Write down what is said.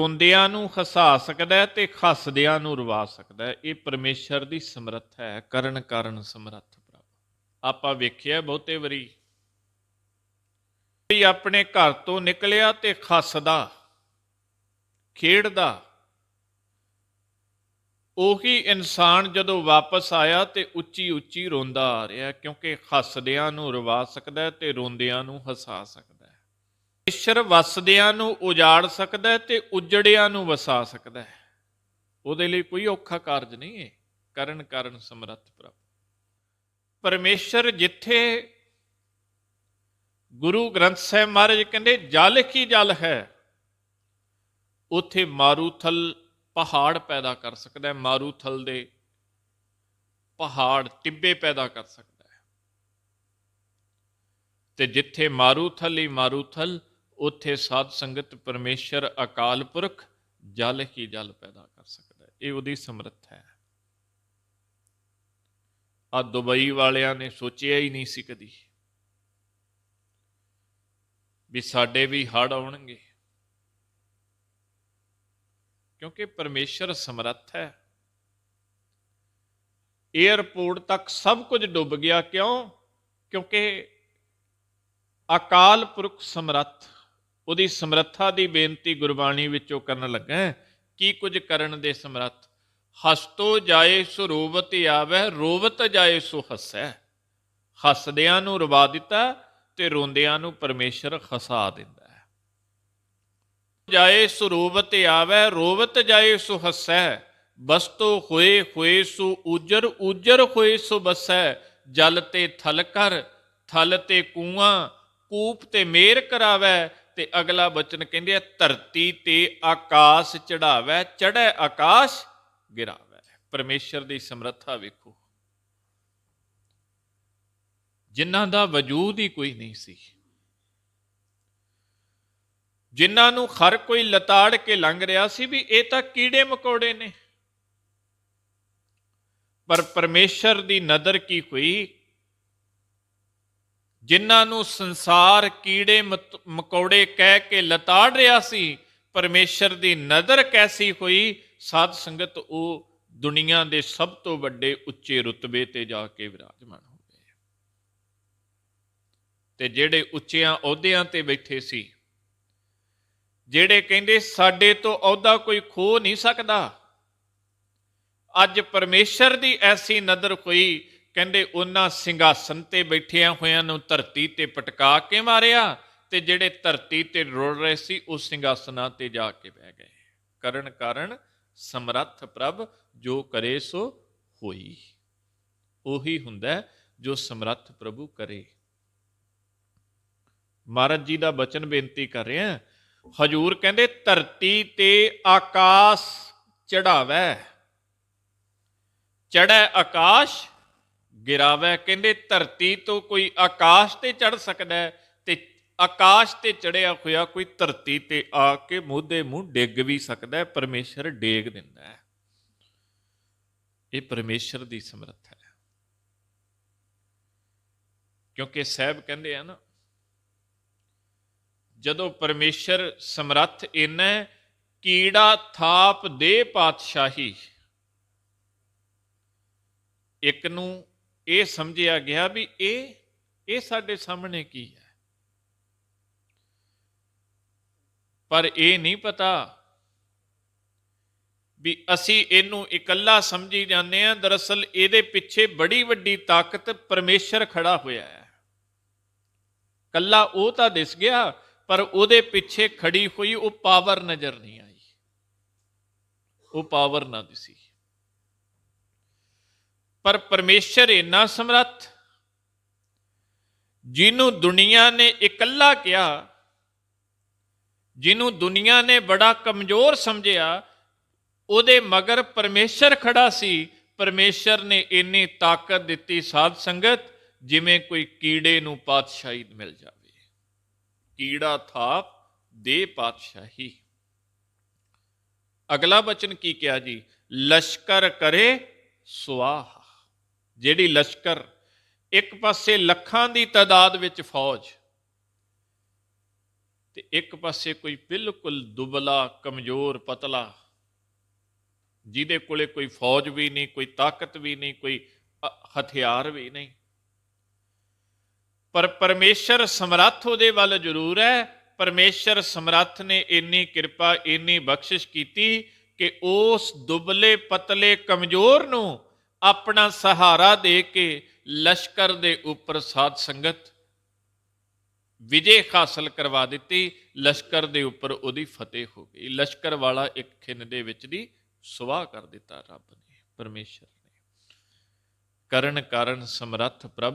ਰੋਂਦਿਆਂ ਨੂੰ ਹਸਾ ਸਕਦਾ ਤੇ ਖਸਦਿਆਂ ਨੂੰ ਰਵਾ ਸਕਦਾ ਇਹ ਪਰਮੇਸ਼ਰ ਦੀ ਸਮਰੱਥ ਹੈ, ਕਰਨ ਕਾਰਨ ਸਮਰੱਥ ਪ੍ਰਭ ਆਪਾਂ ਵੇਖਿਆ ਬਹੁਤੇ ਵਾਰੀ ਕੋਈ ਆਪਣੇ ਘਰ ਤੋਂ ਨਿਕਲਿਆ ਤੇ ਖਸਦਾ, ਖੇਡਦਾ। ਉਹੀ ਇਨਸਾਨ ਜਦੋਂ ਵਾਪਸ ਆਇਆ ਤੇ ਉੱਚੀ ਉੱਚੀ ਰੋਂਦਾ ਆ ਰਿਹਾ, ਕਿਉਂਕਿ ਹੱਸਦਿਆਂ ਨੂੰ ਰਵਾ ਸਕਦਾ ਤੇ ਰੋਂਦਿਆਂ ਨੂੰ ਹਸਾ ਸਕਦਾ ਹੈ ਵਸਦਿਆਂ ਨੂੰ ਉਜਾੜ ਸਕਦਾ ਹੈ ਤੇ ਉਜੜਿਆਂ ਨੂੰ ਵਸਾ ਸਕਦਾ ਹੈ। ਉਹਦੇ ਲਈ ਕੋਈ ਔਖਾ ਕਾਰਜ ਨਹੀਂ ਹੈ। ਕਰਨ ਕਾਰਨ ਸਮਰੱਥ ਪ੍ਰਭ। ਪਰਮੇਸ਼ਰ ਜਿੱਥੇ ਗੁਰੂ ਗ੍ਰੰਥ ਸਾਹਿਬ ਮਹਾਰਾਜ ਕਹਿੰਦੇ, ਜਲ ਕੀ ਜਲ ਹੈ? ਉਥੇ ਮਾਰੂਥਲ ਪਹਾੜ ਪੈਦਾ ਕਰ ਸਕਦਾ ਹੈ। ਮਾਰੂਥਲ ਦੇ ਪਹਾੜ ਟਿੱਬੇ ਪੈਦਾ ਕਰ ਸਕਦਾ ਹੈ। ਤੇ ਜਿੱਥੇ ਮਾਰੂਥਲ ਹੀ ਮਾਰੂਥਲ ਉੱਥੇ ਸਾਧ ਸੰਗਤ ਪਰਮੇਸ਼ਰ, ਅਕਾਲ ਪੁਰਖ ਜਲ ਹੀ ਜਲ ਪੈਦਾ ਕਰ ਸਕਦਾ ਹੈ। ਇਹ ਉਹਦੀ ਸਮਰੱਥ ਹੈ। ਆ ਦੁਬਈ ਵਾਲਿਆਂ ਨੇ ਸੋਚਿਆ ਹੀ ਨਹੀਂ ਸੀ ਕਦੀ ਵੀ ਸਾਡੇ ਵੀ ਹੜ ਆਉਣਗੇ। ਕਿਉਂਕਿ ਪਰਮੇਸ਼ਰ ਸਮਰੱਥ ਹੈ। 에ਅਰਪੋਰਟ ਤੱਕ ਸਭ ਕੁਝ ਡੁੱਬ ਗਿਆ ਕਿਉਂ? ਕਿਉਂਕਿ ਅਕਾਲ ਪੁਰਖ ਸਮਰੱਥ ਉਹਦੀ ਸਮਰੱਥਾ ਦੀ ਬੇਨਤੀ ਗੁਰਬਾਣੀ ਵਿੱਚੋਂ ਕਰਨ ਲੱਗਾ। ਕੀ ਕੁਝ ਕਰਨ ਦੇ ਸਮਰੱਥ? ਹਸਤੋ ਜਾਏ ਸੋ ਰੋਵਤ ਆਵੈ, ਰੋਵਤ ਜਾਏ ਸੋ ਹੱਸੈ। ਹੱਸਦਿਆਂ ਨੂੰ ਰਵਾ ਦਿੱਤਾ ਤੇ ਰੋਂਦਿਆਂ ਨੂੰ ਪਰਮੇਸ਼ਰ ਹਸਾ ਦਿੰਦਾ ਹੈ। ਜਾਏ ਸੋ ਰੋਵਤ ਆਵੈ, ਰੋਵਤ ਜਾਏ ਸੋ ਹੱਸੈ। ਬਸਤੋ ਹੋਏ ਹੋਏ ਸੋ ਉਜਰ ਉਜਰ ਹੋਏ ਸੋ ਬਸੈ। ਜਲ ਤੇ ਥਲ ਕਰ, ਥਲ ਤੇ ਕੂਆਂ, ਕੂਪ ਤੇ ਮੇਰ ਕਰਾਵੈ। ਤੇ ਅਗਲਾ ਬਚਨ ਕਹਿੰਦੇ ਆ, ਧਰਤੀ ਤੇ ਆਕਾਸ਼ ਚੜਾਵੈ ਚੜੈ ਆਕਾਸ਼ ਗਿਰਾਵੈ। ਪਰਮੇਸ਼ਰ ਦੀ ਸਮਰੱਥਾ ਵੇਖੋ। ਜਿਨ੍ਹਾਂ ਦਾ ਵਜੂਦ ਹੀ ਕੋਈ ਨਹੀਂ ਸੀ। ਜਿਨ੍ਹਾਂ ਨੂੰ ਹਰ ਕੋਈ ਲਤਾੜ ਕੇ ਲੰਘ ਰਿਹਾ ਸੀ ਵੀ ਇਹ ਤਾਂ ਕੀੜੇ ਮਕੌੜੇ ਨੇ। ਪਰ ਪਰਮੇਸ਼ਰ ਦੀ ਨਜ਼ਰ ਕੀ ਹੋਈ? ਜਿਨ੍ਹਾਂ ਨੂੰ ਸੰਸਾਰ ਕੀੜੇ ਮਤ- ਮਕੌੜੇ ਕਹਿ ਕੇ ਲਤਾੜ ਰਿਹਾ ਸੀ, ਪਰਮੇਸ਼ਰ ਦੀ ਨਜ਼ਰ ਕੈਸੀ ਹੋਈ? ਸਾਧ ਸੰਗਤ ਉਹ ਦੁਨੀਆ ਦੇ ਸਭ ਤੋਂ ਵੱਡੇ ਉੱਚੇ ਰੁਤਬੇ ਤੇ ਜਾ ਕੇ ਵਿਰਾਜਮਾਨ ਹੋ ਗਏ। ਤੇ ਜਿਹੜੇ ਉੱਚਿਆਂ ਅਹੁਦਿਆਂ ਤੇ ਬੈਠੇ ਸੀ, ਜਿਹੜੇ ਕਹਿੰਦੇ ਸਾਡੇ ਤੋਂ ਅਹੁਦਾ ਕੋਈ ਖੋ ਨਹੀਂ ਸਕਦਾ, ਅੱਜ ਪਰਮੇਸ਼ਰ ਦੀ ਐਸੀ ਨਜ਼ਰ ਹੋਈ ਕਹਿੰਦੇ ਉਹਨਾਂ ਸਿੰਘਾਸਨ ਤੇ ਬੈਠਿਆਂ ਹੋਇਆਂ ਨੂੰ ਧਰਤੀ ਤੇ ਪਟਕਾ ਕੇ ਮਾਰਿਆ ਤੇ ਜਿਹੜੇ ਧਰਤੀ ਤੇ ਰੁੜ ਰਹੇ ਸੀ ਉਹ ਸਿੰਘਾਸਨਾਂ ਤੇ ਜਾ ਕੇ ਬਹਿ ਗਏ। ਕਰਨ ਕਾਰਨ ਸਮਰੱਥ ਪ੍ਰਭ ਜੋ ਕਰੇ ਸੋ ਹੋਈ। ਉਹੀ ਹੁੰਦਾ ਜੋ ਸਮਰੱਥ ਪ੍ਰਭੂ ਕਰੇ। ਮਹਾਰਾਜ ਜੀ ਦਾ ਬਚਨ ਬੇਨਤੀ ਕਰ ਰਹੇ ਹਾਂ। ਹਜੂਰ ਕਹਿੰਦੇ, ਧਰਤੀ ਤੇ ਆਕਾਸ਼ ਚੜਾਵੈ ਚੜੈ ਆਕਾਸ਼ ਗਿਰਾਵੈ, ਕਹਿੰਦੇ ਧਰਤੀ ਤੋਂ ਕੋਈ ਆਕਾਸ਼ ਤੇ ਚੜ ਸਕਦਾ ਤੇ ਆਕਾਸ਼ ਤੇ ਚੜਿਆ ਹੋਇਆ ਕੋਈ ਧਰਤੀ ਤੇ ਆ ਕੇ ਮੂੰਹ ਮੂੰਹ ਡਿੱਗ ਵੀ ਸਕਦਾ ਹੈ, ਪਰਮੇਸ਼ਰ ਡੇਗ ਦਿੰਦਾ ਹੈ। ਇਹ ਪਰਮੇਸ਼ਰ ਦੀ ਸਮਰੱਥਾ ਹੈ। ਕਿਉਂਕਿ ਸਾਹਿਬ ਕਹਿੰਦੇ ਆ ਨਾ, ਜਦੋਂ ਪਰਮੇਸ਼ਰ ਸਮਰੱਥ ਇੰਨਾ ਕੀੜਾ, ਥਾਪ ਦੇ ਪਾਤਸ਼ਾਹੀ, ਇੱਕ ਨੂੰ ਇਹ ਸਮਝਿਆ ਗਿਆ ਵੀ ਇਹ ਇਹ ਸਾਡੇ ਸਾਹਮਣੇ ਕੀ ਹੈ? ਪਰ ਇਹ ਨਹੀਂ ਪਤਾ ਵੀ ਅਸੀਂ ਇਹਨੂੰ ਇਕੱਲਾ ਸਮਝੀ ਜਾਂਦੇ ਹਾਂ, ਦਰਅਸਲ ਇਹਦੇ ਪਿੱਛੇ ਬੜੀ ਵੱਡੀ ਤਾਕਤ ਪਰਮੇਸ਼ਰ ਖੜਾ ਹੋਇਆ ਹੈ। ਕੱਲਾ ਉਹ ਤਾਂ ਦਿਸ ਗਿਆ, ਪਰ ਉਹਦੇ ਪਿੱਛੇ ਖੜੀ ਹੋਈ ਉਹ ਪਾਵਰ ਨਜ਼ਰ ਨਹੀਂ ਆਈ। ਉਹ ਪਾਵਰ ਨਾ ਦਿਸੀ। ਪਰ ਪਰਮੇਸ਼ਰ ਇੰਨਾ ਸਮਰੱਥ, ਜਿਹਨੂੰ ਦੁਨੀਆ ਨੇ ਇਕੱਲਾ ਕਿਹਾ, ਜਿਹਨੂੰ ਦੁਨੀਆ ਨੇ ਬੜਾ ਕਮਜ਼ੋਰ ਸਮਝਿਆ, ਉਹਦੇ ਮਗਰ ਪਰਮੇਸ਼ਰ ਖੜਾ ਸੀ। ਪਰਮੇਸ਼ਰ ਨੇ ਇੰਨੀ ਤਾਕਤ ਦਿੱਤੀ ਸਾਧ ਸੰਗਤ, ਜਿਵੇਂ ਕੋਈ ਕੀੜੇ ਨੂੰ ਪਾਤਸ਼ਾਹੀ ਮਿਲ ਜਾਵੇ। ਕੀੜਾ ਥਾਪ ਦੇ ਪਾਤਸ਼ਾਹੀ। ਅਗਲਾ ਬਚਨ ਕੀ ਕਿਹਾ ਜੀ? ਲਸ਼ਕਰ ਕਰੇ ਸੁਆਹ। ਜਿਹੜੀ ਲਸ਼ਕਰ ਇੱਕ ਪਾਸੇ ਲੱਖਾਂ ਦੀ ਤਾਦਾਦ ਵਿੱਚ ਫੌਜ ਤੇ ਇੱਕ ਪਾਸੇ ਕੋਈ ਬਿਲਕੁਲ ਦੁਬਲਾ, ਕਮਜ਼ੋਰ, ਪਤਲਾ, ਜਿਹਦੇ ਕੋਲੇ ਕੋਈ ਫੌਜ ਵੀ ਨਹੀਂ, ਕੋਈ ਤਾਕਤ ਵੀ ਨਹੀਂ, ਕੋਈ ਹਥਿਆਰ ਵੀ ਨਹੀਂ। ਪਰ ਪਰਮੇਸ਼ਰ ਸਮਰੱਥ ਉਹਦੇ ਵੱਲ ਜ਼ਰੂਰ ਹੈ। ਪਰਮੇਸ਼ਰ ਸਮਰੱਥ ਨੇ ਇੰਨੀ ਕਿਰਪਾ, ਇੰਨੀ ਬਖਸ਼ਿਸ਼ ਕੀਤੀ ਕਿ ਉਸ ਦੁਬਲੇ, ਪਤਲੇ, ਕਮਜ਼ੋਰ ਨੂੰ ਆਪਣਾ ਸਹਾਰਾ ਦੇ ਕੇ ਲਸ਼ਕਰ ਦੇ ਉੱਪਰ ਸਾਧ ਸੰਗਤ ਵਿਜੇ ਹਾਸਲ ਕਰਵਾ ਦਿੱਤੀ, ਲਸ਼ਕਰ ਦੇ ਉੱਪਰ ਉਹਦੀ ਫਤਿਹ ਹੋ ਗਈ। ਲਸ਼ਕਰ ਵਾਲਾ ਇੱਕ ਖਿੰਨ ਦੇ ਵਿੱਚ ਦੀ ਸੁਆਹ ਕਰ ਦਿੱਤਾ ਰੱਬ ਨੇ, ਪਰਮੇਸ਼ਰ ਨੇ। ਕਰਨ ਕਾਰਨ ਸਮਰੱਥ ਪ੍ਰਭ